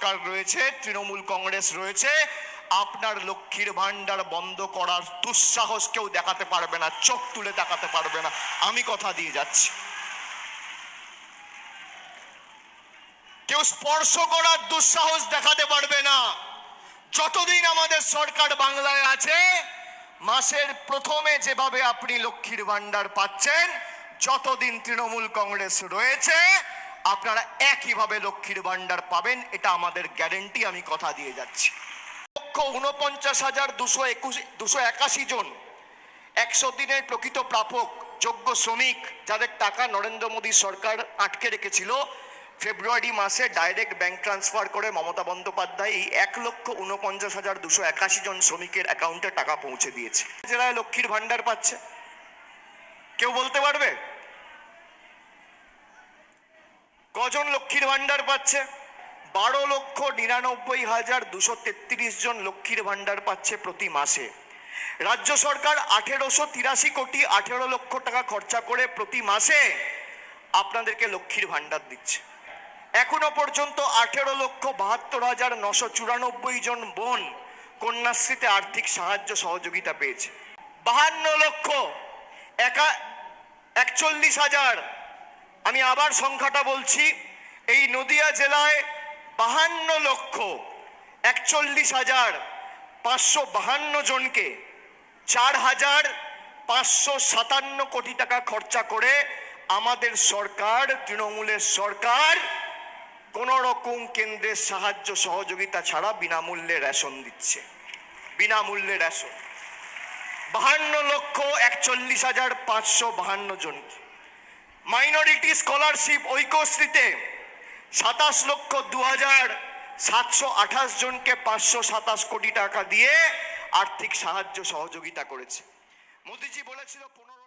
সরকার রয়েছে, তৃণমূল কংগ্রেস রয়েছে, আপনার লক্ষ্মীর ভান্ডার বন্ধ করার দুঃসাহস কেউ দেখাতে পারবে না, চোখ তুলে দেখাতে পারবে না। আমি কথা দিয়ে যাচ্ছি। কেউ স্পর্শ করার দুঃসাহস দেখাতে পারবে না। যতদিন আমাদের সরকার বাংলায় আছে, মাসের প্রথমে যেভাবে আপনি লক্ষ্মীর ভান্ডার পাচ্ছেন, যতদিন তৃণমূল কংগ্রেস রয়েছে আপনারা একইভাবে লক্ষ্মীর ভান্ডার পাবেন, এটা আমাদের গ্যারেন্টি আমি কথা দিয়ে যাচ্ছি। লক্ষ উনপঞ্চাশ হাজার দুশো একুশ, দুশো একাশি জন, একশো দিনের প্রকৃত প্রাপক, যোগ্য শ্রমিক, যাদের টাকা নরেন্দ্র মোদী সরকার আটকে রেখেছিল, ফেব্রুয়ারি মাসে ডাইরেক্ট ব্যাংক ট্রান্সফার করে মমতা বন্দ্যোপাধ্যায় এই এক লক্ষ উনপঞ্চাশ হাজার দুশো একাশি জন শ্রমিকের অ্যাকাউন্টে টাকা পৌঁছে দিয়েছে। জেলায় লক্ষ্মীর ভান্ডার পাচ্ছে, কেউ বলতে পারবে? কজন লক্ষ্মীর ভান্ডার পাচ্ছে। বারো লক্ষ নিরানব্বই হাজার দুশো তেত্রিশ জন লক্ষ্মীর ভান্ডার পাচ্ছে প্রতি মাসে। রাজ্য সরকার আঠেরোশো তিরাশি কোটি আঠেরো লক্ষ টাকা খরচা করে প্রতি মাসে আপনাদেরকে লক্ষ্মীর ভান্ডার দিচ্ছে। এখনও পর্যন্ত আঠেরো লক্ষ বাহাত্তর হাজার নশো চুরানব্বই জন বোন কন্যাশ্রীতে আর্থিক সাহায্য সহযোগিতা পেয়েছে। বাহান্ন লক্ষ একা একচল্লিশ হাজার আমি আবার সংখ্যাটা বলছি। এই নদিয়া জেলায় বাহান্ন লক্ষ একচল্লিশ হাজার পাঁচশো বাহান্ন জনকে চার হাজার পাঁচশো সাতান্ন কোটি টাকা খরচা করে আমাদের সরকার, তৃণমূলের সরকার কোন রকম কেন্দ্রের সাহায্য সহযোগিতা ছাড়া বিনামূল্যে রেশন দিচ্ছে। বিনামূল্যে রেশন। বাহান্ন লক্ষ একচল্লিশ হাজার পাঁচশো বাহান্ন জনকে। মাইনরিটি স্কলারশিপ ঐক্যশ্রীতে সাতাশ লক্ষ দু হাজার সাতশো আঠাশ জনকে পাঁচশো সাতাশ কোটি টাকা দিয়ে আর্থিক সাহায্য সহযোগিতা করেছে। মোদিজি বলেছিল, পনেরো